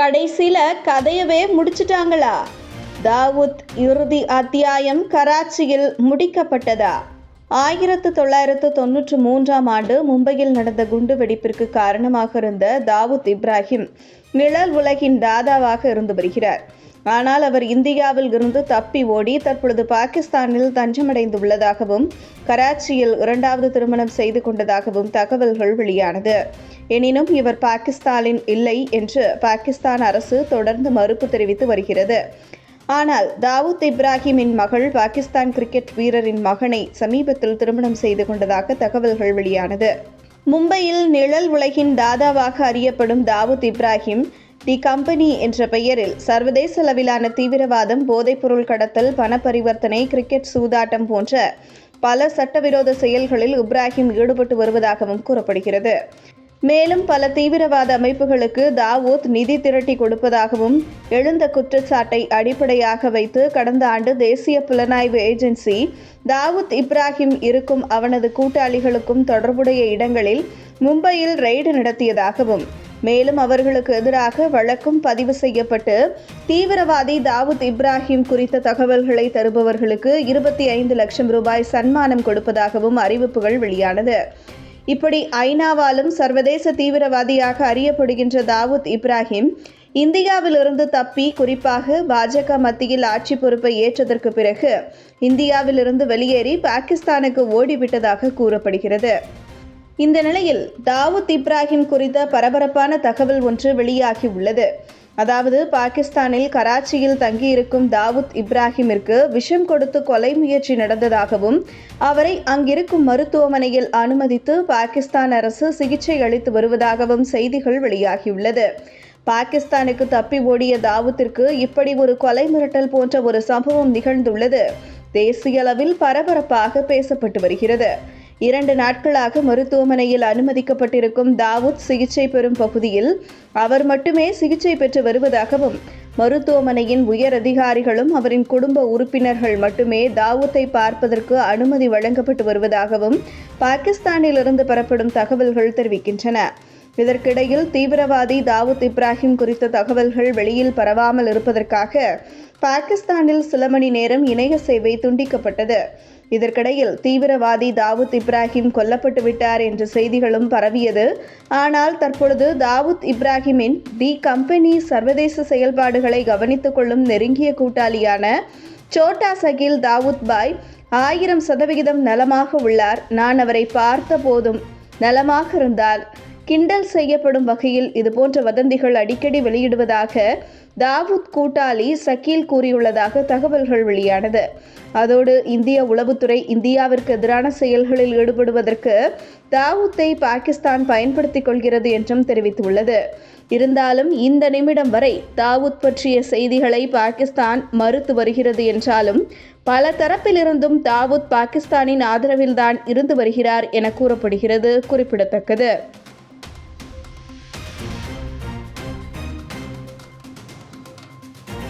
கடைசியில கதையவே முடிச்சிட்டாங்களா? தாவூத் இறுதி அத்தியாயம் கராச்சியில் முடிக்கப்பட்டதா? ஆயிரத்து தொள்ளாயிரத்து தொன்னூற்று மூன்றாம் ஆண்டு மும்பையில் நடந்த குண்டு வெடிப்பிற்கு காரணமாக இருந்த தாவூத் இப்ராஹிம் நிழல் உலகின் தாதாவாக இருந்து வருகிறார். ஆனால் அவர் இந்தியாவில் இருந்து தப்பி ஓடி தற்பொழுது பாகிஸ்தானில் தஞ்சமடைந்துள்ளதாகவும் கராச்சியில் இரண்டாவது திருமணம் செய்து கொண்டதாகவும் தகவல்கள் வெளியானது. எனினும் இவர் பாகிஸ்தானின் இல்லை என்று பாகிஸ்தான் அரசு தொடர்ந்து மறுப்பு தெரிவித்து வருகிறது. ஆனால் தாவூத் இப்ராஹிமின் மகள் பாகிஸ்தான் கிரிக்கெட் வீரரின் மகனை சமீபத்தில் திருமணம் செய்து கொண்டதாக தகவல்கள் வெளியானது. மும்பையில் நிழல் உலகின் தாதாவாக அறியப்படும் தாவூத் இப்ராஹிம் தி கம்பெனி என்ற பெயரில் சர்வதேச அளவிலான தீவிரவாதம் போதைப்பொருள் கடத்தல் பண பரிவர்த்தனை கிரிக்கெட் சூதாட்டம் போன்ற பல சட்டவிரோத செயல்களில் இப்ராஹிம் ஈடுபட்டு வருவதாகவும் கூறப்படுகிறது. மேலும் பல தீவிரவாத அமைப்புகளுக்கு தாவூத் நிதி திரட்டி கொடுப்பதாகவும் எழுந்த குற்றச்சாட்டை அடிப்படையாக வைத்து கடந்த ஆண்டு தேசிய புலனாய்வு ஏஜென்சி தாவூத் இப்ராஹிம் இருக்கும் அவனது கூட்டாளிகளுக்கும் தொடர்புடைய இடங்களில் மும்பையில் ரெய்டு நடத்தியதாகவும் மேலும் அவர்களுக்கு எதிராக வழக்கும் பதிவு செய்யப்பட்டு தீவிரவாதி தாவூத் இப்ராஹிம் குறித்த தகவல்களை தருபவர்களுக்கு இருபத்தி ஐந்து லட்சம் ரூபாய் சன்மானம் கொடுப்பதாகவும் அறிவிப்புகள் வெளியானது. இப்படி ஐநாவாலும் சர்வதேச தீவிரவாதியாக அறியப்படுகின்ற தாவூத் இப்ராஹிம் இந்தியாவிலிருந்து தப்பி குறிப்பாக பாஜக மத்தியில் ஆட்சி பொறுப்பை ஏற்றதற்கு பிறகு இந்தியாவிலிருந்து வெளியேறி பாகிஸ்தானுக்கு ஓடிவிட்டதாக கூறப்படுகிறது. இந்த நிலையில் தாவூத் இப்ராஹிம் குறித்த பரபரப்பான தகவல் ஒன்று வெளியாகி உள்ளது. அதாவது பாகிஸ்தானில் கராச்சியில் தங்கியிருக்கும் தாவூத் இப்ராஹிமிற்கு விஷம் கொடுத்து கொலை முயற்சி நடந்ததாகவும் அவரை அங்கிருக்கும் மருத்துவமனையில் அனுமதித்து பாகிஸ்தான் அரசு சிகிச்சை அளித்து வருவதாகவும் செய்திகள் வெளியாகியுள்ளது. பாகிஸ்தானுக்கு தப்பி ஓடிய தாவூத்திற்கு இப்படி ஒரு கொலை மிரட்டல் போன்ற ஒரு சம்பவம் நிகழ்ந்துள்ளது. தேசிய அளவில் பரபரப்பாக பேசப்பட்டு வருகிறது. இரண்டு நாட்களாக மருத்துவமனையில் அனுமதிக்கப்பட்டிருக்கும் தாவூத் சிகிச்சை பெறும் பகுதியில் அவர் மட்டுமே சிகிச்சை பெற்று வருவதாகவும் மருத்துவமனையின் உயர் அதிகாரிகளும் அவரின் குடும்ப உறுப்பினர்கள் மட்டுமே தாவூத்தை பார்ப்பதற்கு அனுமதி வழங்கப்பட்டு வருவதாகவும் பாகிஸ்தானிலிருந்து பெறப்படும் தகவல்கள் தெரிவிக்கின்றன. இதற்கிடையில் தீவிரவாதி தாவூத் இப்ராஹிம் குறித்த தகவல்கள் வெளியில் பரவாமல் இருப்பதற்காக பாகிஸ்தானில் சில மணி நேரம் இணைய சேவை துண்டிக்கப்பட்டது. இதற்கிடையில் தீவிரவாதி தாவூத் இப்ராஹிம் கொல்லப்பட்டு விட்டார் என்ற செய்திகளும் பரவியது. ஆனால் தற்பொழுது தாவூத் இப்ராஹிமின் டி கம்பெனி சர்வதேச செயல்பாடுகளை கவனித்துக் கொள்ளும் நெருங்கிய கூட்டாளியான சோட்டா சகில் தாவூத் பாய் ஆயிரம் சதவிகிதம் நலமாக உள்ளார். நான் அவரை பார்த்த போதும் நலமாக இருந்தால் கிண்டல் செய்யப்படும் வகையில் இதுபோன்ற வதந்திகள் அடிக்கடி வெளியிடுவதாக தாவூத் கூட்டாளி சக்கீல் கூறியுள்ளதாக தகவல்கள் வெளியானது. அதோடு இந்திய உளவுத்துறை இந்தியாவிற்கு எதிரான செயல்களில் ஈடுபடுவதற்கு தாவூத்தை பாகிஸ்தான் பயன்படுத்திக் கொள்கிறது என்றும் தெரிவித்துள்ளது. இருந்தாலும் இந்த நிமிடம் வரை தாவூத் பற்றிய செய்திகளை பாகிஸ்தான் மறுத்து வருகிறது என்றாலும் பல தரப்பிலிருந்தும் தாவூத் பாகிஸ்தானின் ஆதரவில்தான் இருந்து வருகிறார் என கூறப்படுகிறது குறிப்பிடத்தக்கது.